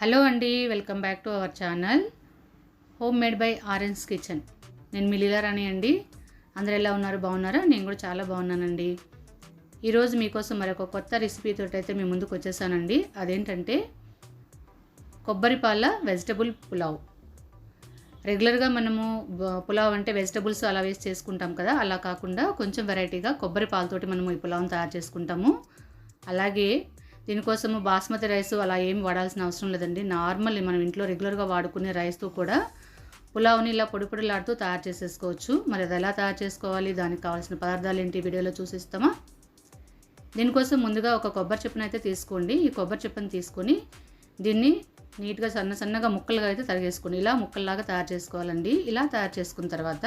Hello అండి welcome back to our channel. Home made by orange kitchen. నేను మిలీలా రాణి అండి. అందరు ఎలా ఉన్నారు? బాగున్నారా? నేను కూడా చాలా బాగున్నానండి. ఈరోజు మీకోసం మరొక కొత్త రెసిపీతో అయితే మీ ముందుకు వచ్చేసానండి. అదేంటంటే కొబ్బరి పాల వెజిటబుల్ పులావ్. రెగ్యులర్గా మనము పులావ్ అంటే వెజిటబుల్స్ అలా వేసి చేసుకుంటాం కదా అలా కాకుండా కొంచెం వెరైటీగా కొబ్బరి పాలతోటి మనము ఈ పులావ్ని తయారు చేసుకుంటాము. అలాగే దీనికోసము బాస్మతి రైస్ అలా ఏమి వాడాల్సిన అవసరం లేదండి. నార్మల్ మనం ఇంట్లో రెగ్యులర్గా వాడుకునే రైస్తో కూడా పులావ్ని ఇలా పొడి పొడిలాడుతూ తయారు చేసేసుకోవచ్చు. మరి అది ఎలా తయారు చేసుకోవాలి? దానికి కావాల్సిన పదార్థాలు ఏంటి? వీడియోలో చూసిస్తామా దీనికోసం ముందుగా ఒక కొబ్బరి చిప్పను అయితే తీసుకోండి. ఈ కొబ్బరి చెప్పును తీసుకొని దీన్ని నీట్గా సన్న సన్నగా ముక్కలుగా అయితే తరిగేసుకోండి. ఇలా ముక్కల్లాగా తయారు చేసుకోవాలండి. ఇలా తయారు చేసుకున్న తర్వాత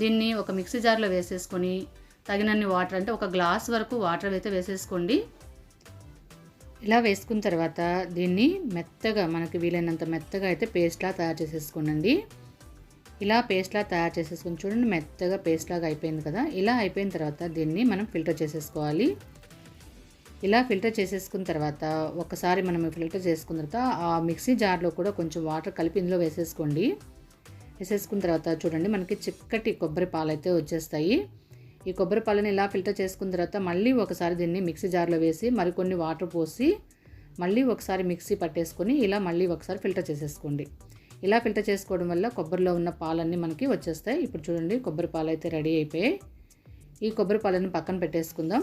దీన్ని ఒక మిక్సీ జార్లో వేసేసుకొని తగినన్ని వాటర్ అంటే ఒక గ్లాస్ వరకు వాటర్ అయితే వేసేసుకోండి. ఇలా వేసుకున్న తర్వాత దీన్ని మెత్తగా మనకి వీలైనంత మెత్తగా అయితే పేస్ట్లా తయారు చేసేసుకోనండి. ఇలా పేస్ట్లా తయారు చేసేసుకుని చూడండి మెత్తగా పేస్ట్ లాగా అయిపోయింది కదా. ఇలా అయిపోయిన తర్వాత దీన్ని మనం ఫిల్టర్ చేసేసుకోవాలి. ఇలా ఫిల్టర్ చేసేసుకున్న తర్వాత ఒకసారి మనం ఫిల్టర్ చేసుకున్న తర్వాత ఆ మిక్సీ జార్లో కూడా కొంచెం వాటర్ కలిపి ఇందులో వేసేసుకోండి. వేసేసుకున్న తర్వాత చూడండి మనకి చిక్కటి కొబ్బరి పాలు అయితే వచ్చేస్తాయి. ఈ కొబ్బరి పాలని ఇలా ఫిల్టర్ చేసుకున్న తర్వాత మళ్ళీ ఒకసారి దీన్ని మిక్సీ జార్లో వేసి మరికొన్ని వాటర్ పోసి మళ్ళీ ఒకసారి మిక్సీ పట్టేసుకొని ఇలా మళ్ళీ ఒకసారి ఫిల్టర్ చేసేసుకోండి. ఇలా ఫిల్టర్ చేసుకోవడం వల్ల కొబ్బరిలో ఉన్న పాలన్నీ మనకి వచ్చేస్తాయి. ఇప్పుడు చూడండి కొబ్బరి పాలు అయితే రెడీ అయిపోయాయి. ఈ కొబ్బరి పాలని పక్కన పెట్టేసుకుందాం.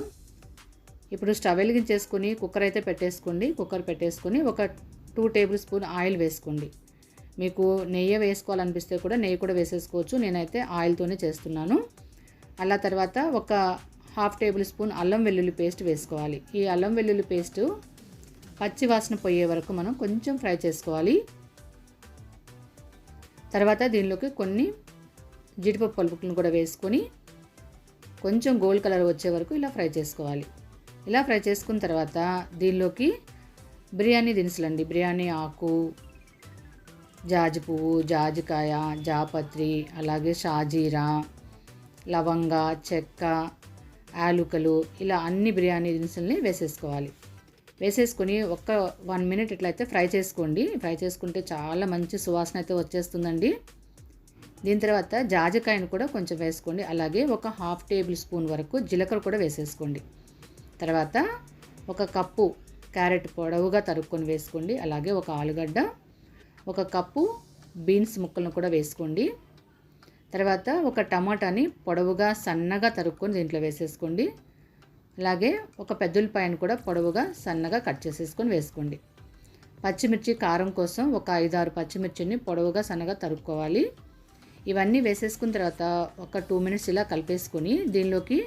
ఇప్పుడు స్టవ్ వెలిగించేసుకుని కుక్కర్ అయితే పెట్టేసుకోండి. కుక్కర్ పెట్టేసుకొని ఒక టూ టేబుల్ స్పూన్ ఆయిల్ వేసుకోండి. మీకు నెయ్యి వేసుకోవాలనిపిస్తే కూడా నెయ్యి కూడా వేసేసుకోవచ్చు. నేనైతే ఆయిల్తోనే చేస్తున్నాను. అలా తర్వాత ఒక హాఫ్ టేబుల్ స్పూన్ అల్లం వెల్లుల్లి పేస్ట్ వేసుకోవాలి. ఈ అల్లం వెల్లుల్లి పేస్ట్ పచ్చి వాసన పోయే వరకు మనం కొంచెం ఫ్రై చేసుకోవాలి. తర్వాత దీనిలోకి కొన్ని జీడిపప్పు పలుపులను కూడా వేసుకొని కొంచెం గోల్డ్ కలర్ వచ్చే వరకు ఇలా ఫ్రై చేసుకోవాలి. ఇలా ఫ్రై చేసుకున్న తర్వాత దీనిలోకి బిర్యానీ దినుసులండి. బిర్యానీ ఆకు జాజి పువ్వు జాజికాయ జాపత్రి అలాగే షాజీరా లవంగ చెక్క యాలుకలు ఇలా అన్ని బిర్యానీ దినుసుల్ని వేసేసుకోవాలి. వేసేసుకొని ఒక్క వన్ మినిట్ ఇట్లయితే ఫ్రై చేసుకోండి. ఫ్రై చేసుకుంటే చాలా మంచి సువాసన అయితే వచ్చేస్తుందండి. దీని తర్వాత జాజికాయను కూడా కొంచెం వేసుకోండి. అలాగే ఒక హాఫ్ టేబుల్ స్పూన్ వరకు జీలకర్ర కూడా వేసేసుకోండి. తర్వాత ఒక కప్పు క్యారెట్ పొడవుగా తరుక్కొని వేసుకోండి. అలాగే ఒక ఆలుగడ్డ ఒక కప్పు బీన్స్ ముక్కలను కూడా వేసుకోండి. తర్వాత ఒక టమాటాని పొడవుగా సన్నగా తరుక్కొని దీంట్లో వేసేసుకోండి. అలాగే ఒక పెద్దలపాయను కూడా పొడవుగా సన్నగా కట్ చేసేసుకొని వేసుకోండి. పచ్చిమిర్చి కారం కోసం ఒక ఐదారు పచ్చిమిర్చిని పొడవుగా సన్నగా తరుక్కోవాలి. ఇవన్నీ వేసేసుకున్న తర్వాత ఒక టూ మినిట్స్ ఇలా కలిపేసుకొని దీనిలోకి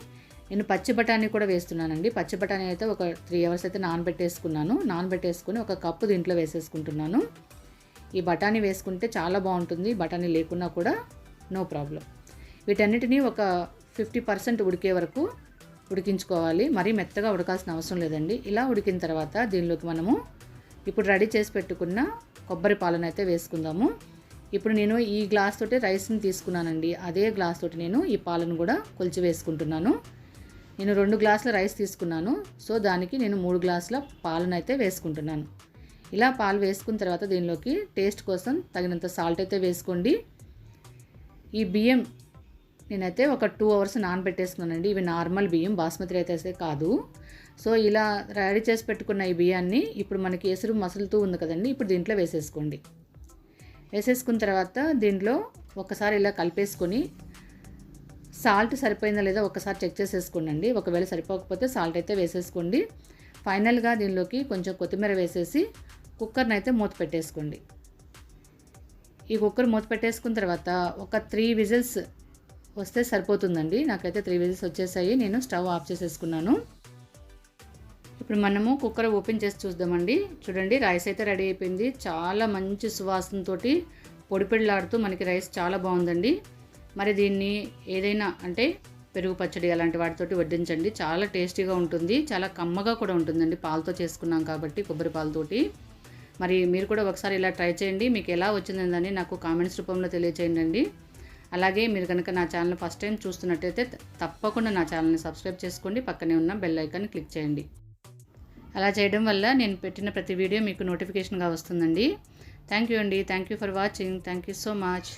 నేను పచ్చి బఠానీ కూడా వేస్తున్నానండి. పచ్చి బఠానీ అయితే ఒక త్రీ అవర్స్ అయితే నానబెట్టేసుకున్నాను. నానబెట్టేసుకుని ఒక కప్పు దీంట్లో వేసేసుకుంటున్నాను. ఈ బఠానీ వేసుకుంటే చాలా బాగుంటుంది. బఠానీ లేకున్నా కూడా నో ప్రాబ్లం. వీటన్నిటినీ ఒక ఫిఫ్టీ పర్సెంట్ ఉడికే వరకు ఉడికించుకోవాలి. మరీ మెత్తగా ఉడకాల్సిన అవసరం లేదండి. ఇలా ఉడికిన తర్వాత దీనిలోకి మనము ఇప్పుడు రెడీ చేసి పెట్టుకున్న కొబ్బరి పాలను అయితే వేసుకుందాము. ఇప్పుడు నేను ఈ గ్లాస్ తోటి రైస్ని తీసుకున్నానండి. అదే గ్లాస్ తోటి నేను ఈ పాలను కూడా కొలిచి వేసుకుంటున్నాను. నేను రెండు గ్లాసుల రైస్ తీసుకున్నాను. సో దానికి నేను మూడు గ్లాసుల పాలను అయితే వేసుకుంటున్నాను. ఇలా పాలు వేసుకున్న తర్వాత దీనిలోకి టేస్ట్ కోసం తగినంత సాల్ట్ అయితే వేసుకోండి. ఈ బియ్యం నేనైతే ఒక టూ అవర్స్ నానబెట్టేసుకున్నానండి. ఇవి నార్మల్ బియ్యం బాస్మతి అయితే కాదు. సో ఇలా రెడీ చేసి పెట్టుకున్న ఈ బియ్యాన్ని ఇప్పుడు మనకి ఎసురు మసులుతూ ఉంది కదండి ఇప్పుడు దీంట్లో వేసేసుకోండి. వేసేసుకున్న తర్వాత దీంట్లో ఒకసారి ఇలా కలిపేసుకొని సాల్ట్ సరిపోయిందా లేదా ఒకసారి చెక్ చేసేసుకోండి ఒకవేళ సరిపోకపోతే సాల్ట్ అయితే వేసేసుకోండి. ఫైనల్గా దీనిలోకి కొంచెం కొత్తిమీర వేసేసి కుక్కర్ని అయితే మూత పెట్టేసుకోండి. ఈ కుక్కర్ మూత పెట్టేసుకున్న తర్వాత ఒక త్రీ విజిల్స్ వస్తే సరిపోతుందండి. నాకైతే త్రీ విజిల్స్ వచ్చేసాయి. నేను స్టవ్ ఆఫ్ చేసేసుకున్నాను. ఇప్పుడు మనము కుక్కర్ ఓపెన్ చేసి చూద్దామండి. చూడండి రైస్ అయితే రెడీ అయిపోయింది. చాలా మంచి సువాసనతో పొడి మనకి రైస్ చాలా బాగుందండి. మరి దీన్ని ఏదైనా అంటే పెరుగు పచ్చడి అలాంటి వాటితోటి వడ్డించండి. చాలా టేస్టీగా ఉంటుంది. చాలా కమ్మగా కూడా ఉంటుందండి. పాలతో చేసుకున్నాం కాబట్టి కొబ్బరి పాలతోటి. మరి మీరు కూడా ఒకసారి ఇలా ట్రై చేయండి. మీకు ఎలా వచ్చిందని నాకు కామెంట్స్ రూపంలో తెలియచేయండి అలాగే మీరు కనుక నా ఛానల్ ఫస్ట్ టైం చూస్తున్నట్టయితే తప్పకుండా నా ఛానల్ని సబ్స్క్రైబ్ చేసుకోండి. పక్కనే ఉన్న బెల్ ఐకాన్ని క్లిక్ చేయండి. అలా చేయడం వల్ల నేను పెట్టిన ప్రతి వీడియో మీకు నోటిఫికేషన్గా వస్తుందండి. థ్యాంక్ యూ అండి. Thank you for watching. Thank you so much.